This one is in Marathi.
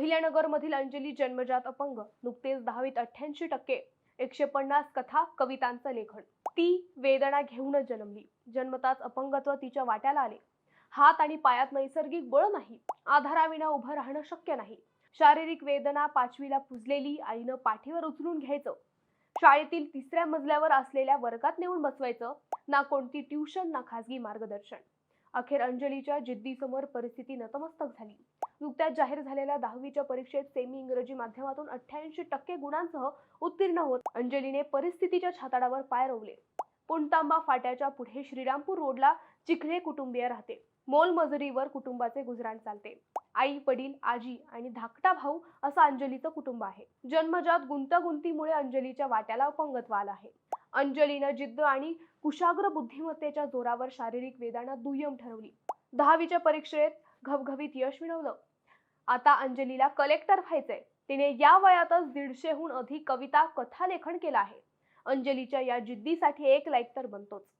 अहिल्यानगरमधील अंजली जन्मजात अपंग नुकतेच दहावीत अठ्ठ्याऐंशी टक्के एकशे पन्नास कथा कवितांचं लेखन. ती वेदना घेऊन जन्मली. जन्मताच अपंगत्व तिच्या वाट्याला आले. हात आणि पायात नैसर्गिक बळ नाही. आधाराविना उभं राहणं शक्य नाही. शारीरिक वेदना पाचवीला पुजलेली आईनं पाठीवर उचलून घ्यायचं. शाळेतील तिसऱ्या मजल्यावर असलेल्या वर्गात नेऊन बसवायचं ना कोणती ट्युशन ना खासगी मार्गदर्शन. अखेर अंजलीच्या जिद्दीसमोर परिस्थिती नतमस्तक झाली. नुकत्याच जाहीर झालेल्या दहावीच्या परीक्षेत सेमी इंग्रजी माध्यमातून अठ्ठ्याऐंशी टक्के गुणांसह उत्तीर्ण होत. अंजलीने परिस्थितीच्या छाताडावर पाय रोवले. पुणतांबा फाट्याच्या पुढे श्रीरामपूर रोडला चिखले कुटुंबीय राहते. मोलमजुरीवर कुटुंबाचे गुजराण चालते. आई वडील आजी आणि धाकटा भाऊ असं अंजलीचं कुटुंब आहे. जन्मजात गुंतागुंतीमुळे अंजलीच्या वाट्याला अपंगत्व आलं आहे. अंजलीनं जिद्द आणि कुशाग्र बुद्धिमत्तेच्या जोरावर शारीरिक वेदना दुय्यम ठरवली. दहावीच्या परीक्षेत घवघवीत यश मिळवलं. आता अंजलीला कलेक्टर व्हायचंय. तिने या वयातच दीडशेहून अधिक कविता कथा लेखन केलं आहे. अंजलीच्या या जिद्दीसाठी एक लाईक तर बनतोच.